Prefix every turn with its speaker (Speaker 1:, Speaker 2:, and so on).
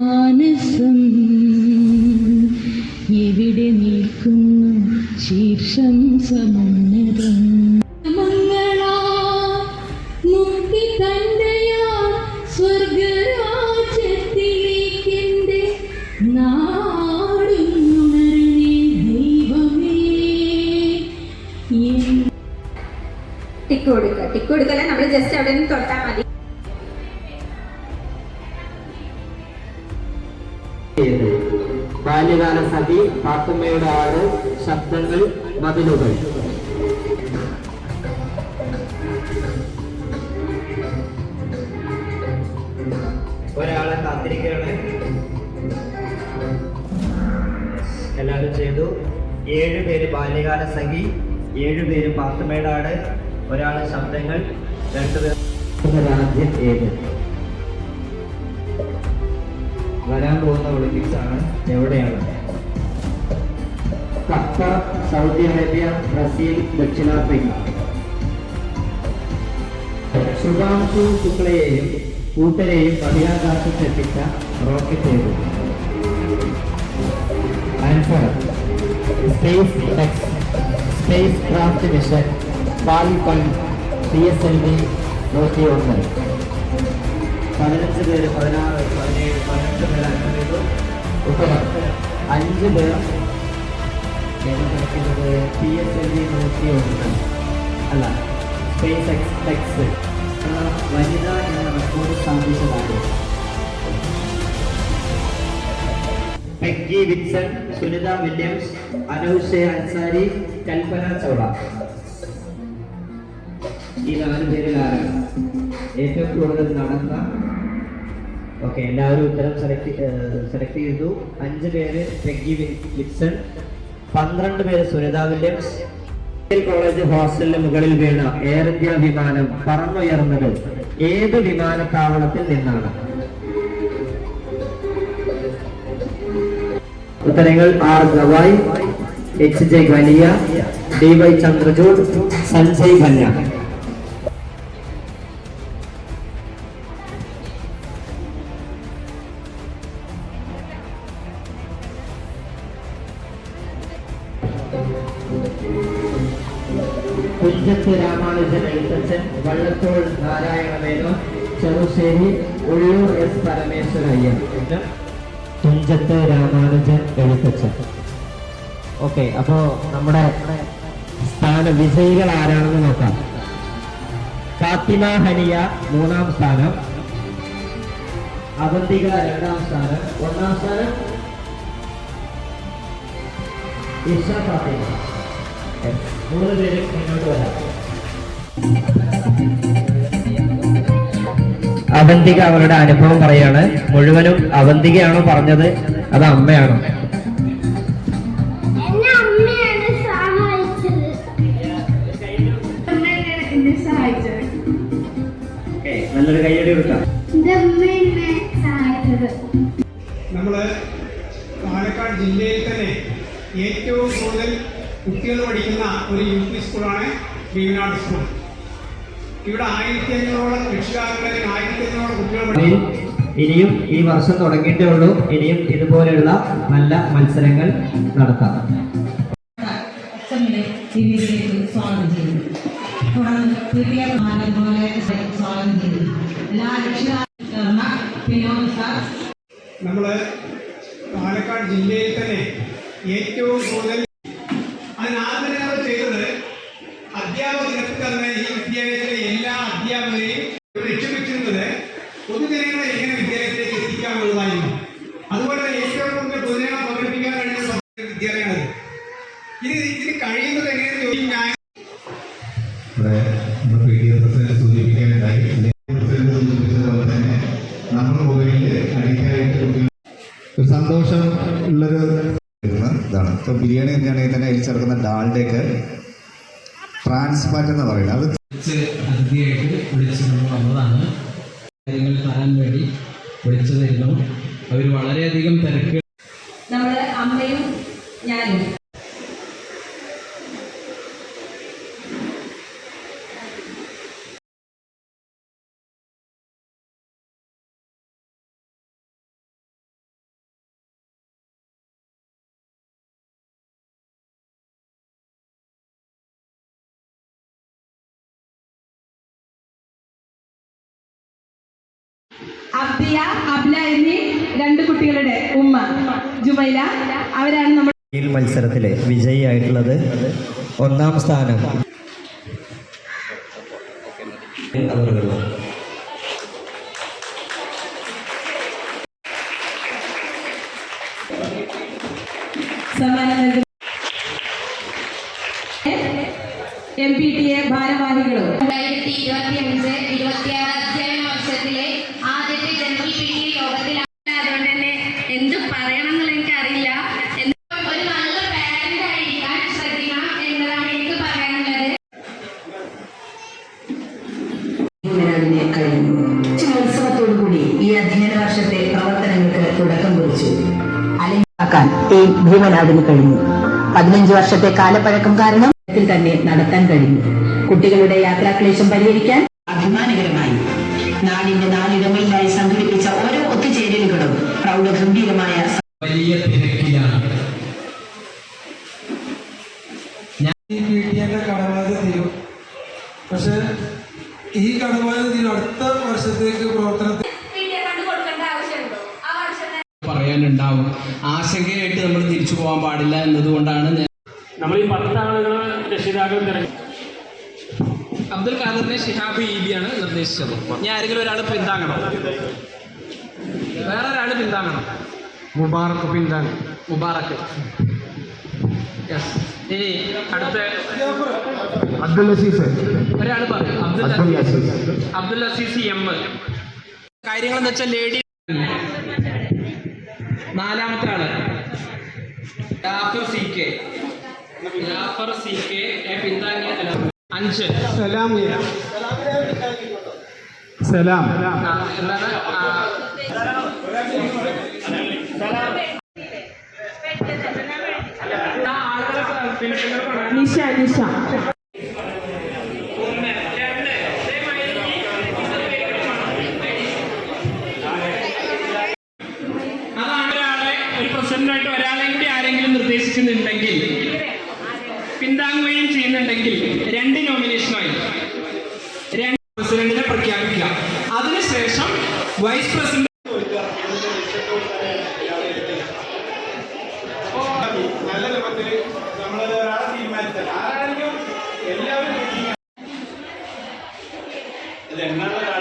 Speaker 1: മാനസം എവിടെ നിൽക്കുന്നു? ശീർഷം സമുന്നതം. മുക്തി സ്വർഗരാജ്യത്തിലേക്കെന്റെ നാടുന്നുണരണേ ദൈവമേ.
Speaker 2: ടിക്ക് കൊടുക്കുക ടിക്ക് കൊടുക്കല്ല? നമ്മൾ ജസ്റ്റ് അവിടെ നിന്ന് തൊട്ടാൽ മതി.
Speaker 3: ബാല്യകാല സതി പാത്തുമ്മയുടെ ആട് ശബ്ദങ്ങൾ മതിലുകൾ. ഒരാളെ കാത്തിരിക്കുകയാണ്. എല്ലാവരും ചെയ്തു. ഏഴ് പേര് ബാല്യകാല സഖി ഏഴ് പേര് പാത്തുമ്മയുടെ ആട് ഒരാൾ ശബ്ദങ്ങൾ രണ്ടുപേർ രാജ്യം ഏത്? വരാൻ പോകുന്ന ഒളിമ്പിക്സ് ആണ് എവിടെയാണ്? ഖത്തർ സൗദി അറേബ്യ ബ്രസീൽ ദക്ഷിണാഫ്രിക്ക. ശുഭാംശു ശുക്ലയെയും കൂട്ടരെയും ബഹിരാകാശത്തെത്തിച്ച റോക്കറ്റ് ഏത്? Answer SpaceX spacecraft mission Falcon P S L V നൂറ്റി ഒന്ന് പതിനഞ്ച് പേര് പതിനാറ് പതിനേഴ് പതിനെട്ട് പേര് അഞ്ച് പേര് അഞ്ച് പേർ നടക്കുന്നത് പി എസ് എൽ വി നൂറ്റി ഒന്ന് അല്ല സ്പേസ് എക്സ് എക്സ് വനിത എന്ന record സ്ഥാപിച്ചതാണ് Peggy Whitson Sunita Williams Anousheh Ansari Kalpana Chawla. ഈ നാല് പേരിലാണ് ഏറ്റവും കൂടുതൽ നടന്ന ഓക്കെ എല്ലാവരും ഉത്തരം സെലക്ട് സെലക്ട് ചെയ്തു. അഞ്ച് പേര് പെഗ്ഗി വിൻസൺ പന്ത്രണ്ട് പേര് സുനിത വില്യംസ്. കോളേജ് ഹോസ്റ്റലിന് മുകളിൽ വീണ എയർ ഇന്ത്യ വിമാനം പറന്നുയർന്നത് ഏത് വിമാനത്താവളത്തിൽ നിന്നാണ്? ഉത്തരങ്ങൾ R Gavai H J Kania D Y Chandrachud Sanjay Khanna Kunchath Ramanujan Ezhuthachan Vallathol Narayanamenon Cherusseri Ulloor S Parameswara Iyer Thunchath Ramanujan Ezhuthachan. Okay അപ്പോ നമ്മുടെ സ്ഥാന വിജയികൾ ആരാണെന്ന് നോക്കാം. ഫാത്തിമ ഹനിയ മൂന്നാം സ്ഥാനം. അവന്തിക രണ്ടാം സ്ഥാനം. ഒന്നാം സ്ഥാനം ഇഷ ഫാത്തിമ. മൂന്ന് പേരും മുന്നോട്ട് വരാം അവന്തിക അവരുടെ അനുഭവം പറയാണ്. മുഴുവനും അവന്തികയാണോ പറഞ്ഞത്? അത് അമ്മയാണോ?
Speaker 4: എന്നെ അമ്മയാണ് സഹായിച്ചത്. അമ്മയാണ് എന്നെ സഹായിച്ചത്
Speaker 3: ഓക്കേ, നല്ലൊരു കൈയടി കൊടുക്കാം.
Speaker 4: നമ്മൾ അമ്മ എന്നെ സഹായിച്ചത്.
Speaker 5: നമ്മൾ പാലക്കാട് ജില്ലയിൽ തന്നെ ഏറ്റവും കൂടുതൽ കുട്ടികൾ പഠിക്കുന്ന ഒരു യു പി സ്കൂളാണ് ബീവനാട് സ്കൂൾ. ഇവിടെ ആയിരത്തി അഞ്ഞൂറോളം രക്ഷിതാക്കളിൽ ആയിരത്തി അഞ്ഞൂറോളം കുട്ടികൾ പഠിക്കും
Speaker 3: ഇനിയും ഈ വർഷം തുടങ്ങിയിട്ടേ ഉള്ളൂ. ഇനിയും ഇതുപോലെയുള്ള നല്ല മത്സരങ്ങൾ നടത്താം.
Speaker 1: സ്വാഗതം ചെയ്യുന്നു. തുടർന്ന് പുതിയ പോലെ സ്വാഗതം ചെയ്യുന്നു. എല്ലാ രക്ഷിതാക്കളും വിനോദ സാർ.
Speaker 5: നമ്മൾ പാലക്കാട് ജില്ലയിൽ തന്നെ ഏറ്റവും കൂടുതൽ പൊതുജനങ്ങളെ എങ്ങനെ വിദ്യാലയത്തിലേക്ക് എത്തിക്കാമെന്നുള്ളതായിരുന്നു അതുപോലെ തന്നെ ഏറ്റവും കൂടുതൽ പൊതുജനങ്ങളെ പങ്കെടുപ്പിക്കാൻ കഴിയുന്ന ഒരു വിദ്യാലയമാണത് ഇത് ഇതിന് കഴിയുന്നത് എങ്ങനെയെന്ന് ചോദിക്കും ഞാൻ
Speaker 6: ഒരു സന്തോഷം ഉള്ളൊരു ഇതാണ്. ഇപ്പോൾ ബിരിയാണി തന്നെയാണെങ്കിൽ തന്നെ അതിൽ ചേർക്കുന്ന ഡാൾഡേക്ക് ട്രാൻസ്പാറ്റ് എന്ന് പറയുന്നത്. അത്
Speaker 7: അതിഥിയായിട്ട് വിളിച്ചു കാര്യങ്ങൾ പറയാൻ വേണ്ടി വിളിച്ചതായിരുന്നു. അവർ വളരെയധികം തിരക്ക്
Speaker 2: നമ്മുടെ അമ്മയും ഞാനും. അബ്ദിയ അബ്ല എന്നീ രണ്ട് കുട്ടികളുടെ ഉമ്മ ജുമൈല. അവരാണ് നമ്മൾ
Speaker 3: ഈ മത്സരത്തിലെ വിജയിയായിട്ടുള്ളത് ഒന്നാം സ്ഥാനം.
Speaker 2: സമ്മാനം എം പി ടി എ ഭാരവാഹികളും.
Speaker 8: രണ്ടായിരത്തി ഇരുപത്തി അഞ്ച് ഇരുപത്തിയാറ് പറയണം എന്നുള്ള എനിക്കറിയില്ല നല്ല പാരന്റ് എനിക്ക് പറയാനുള്ളത്.
Speaker 9: ഉത്സവത്തോടുകൂടി ഈ അധ്യയന പ്രവർത്തനങ്ങൾക്ക് തുടക്കം കുറിച്ചു. ഭൂമനാടിന് കഴിഞ്ഞു. പതിനഞ്ച് വർഷത്തെ കാലപ്പഴക്കം കാരണം തന്നെ നടത്താൻ കഴിഞ്ഞു. കുട്ടികളുടെ യാത്രാക്ലേശം പരിഹരിക്കാൻ അഭിമാനകരമായി നാടിന്റെ നാലിടങ്ങളിലായി സംഘടിപ്പിച്ച ഓരോ ഒത്തുചേരലുകളും പ്രൗഢഗംഭീരമായ
Speaker 7: വലിയ തിരക്കിലാണ്.
Speaker 10: ഞാൻ ഈ എന്റെ കടബാധ്യത തീരും. പക്ഷെ ഈ കടബാധ്യത തീരും. അടുത്ത വർഷത്തേക്ക് പ്രവർത്തനത്തിൽ
Speaker 7: പറയാനുണ്ടാവും. ആശങ്കയായിട്ട് നമ്മൾ തിരിച്ചു പോകാൻ പാടില്ല എന്നതുകൊണ്ടാണ് ഞാൻ
Speaker 11: നമ്മൾ ഈ പത്ത് ആളുകൾ രക്ഷിതാക്കൾ തിരഞ്ഞെടുക്കും
Speaker 7: അബ്ദുൽ ഖാദറിനെ ഷിഹാബ് ഈബിയാണ് നിർദ്ദേശിച്ചത്. ഞാൻ ആരെങ്കിലും ഒരാൾ പിന്താങ്ങണം? വേറെ ഒരാൾ പിന്താങ്ങണം?
Speaker 10: മുബാറക്ക് പിന്താൻ.
Speaker 7: മുബാറക്ക് ഇനി അടുത്ത
Speaker 12: അബ്ദുൽ അസീസ്.
Speaker 7: ഒരാൾ പറയും. അബ്ദുൽ അസീസ്. അബ്ദുൽ അസീസ് എം. കാര്യങ്ങൾ എന്ന് വെച്ചാൽ ലേഡി നാലാമത്തെ ആൾ. Jafar C K Jafar C K പിന്താങ്ങിയ അഞ്ച്.
Speaker 10: സലാം സലാം
Speaker 7: എന്താണ്?
Speaker 2: നിഷ നിഷ.
Speaker 11: ഒരാളെ പ്രസിഡന്റായിട്ട് ഒരാളെയും കൂടി ആരെങ്കിലും നിർദ്ദേശിക്കുന്നുണ്ടെങ്കിൽ പിന്താങ്ങുകയും ചെയ്യുന്നുണ്ടെങ്കിൽ രണ്ട് നോമിനേഷനായി രണ്ട് പ്രസിഡന്റിനെ പ്രഖ്യാപിക്കുക. അതിനുശേഷം വൈസ് പ്രസിഡന്റ് la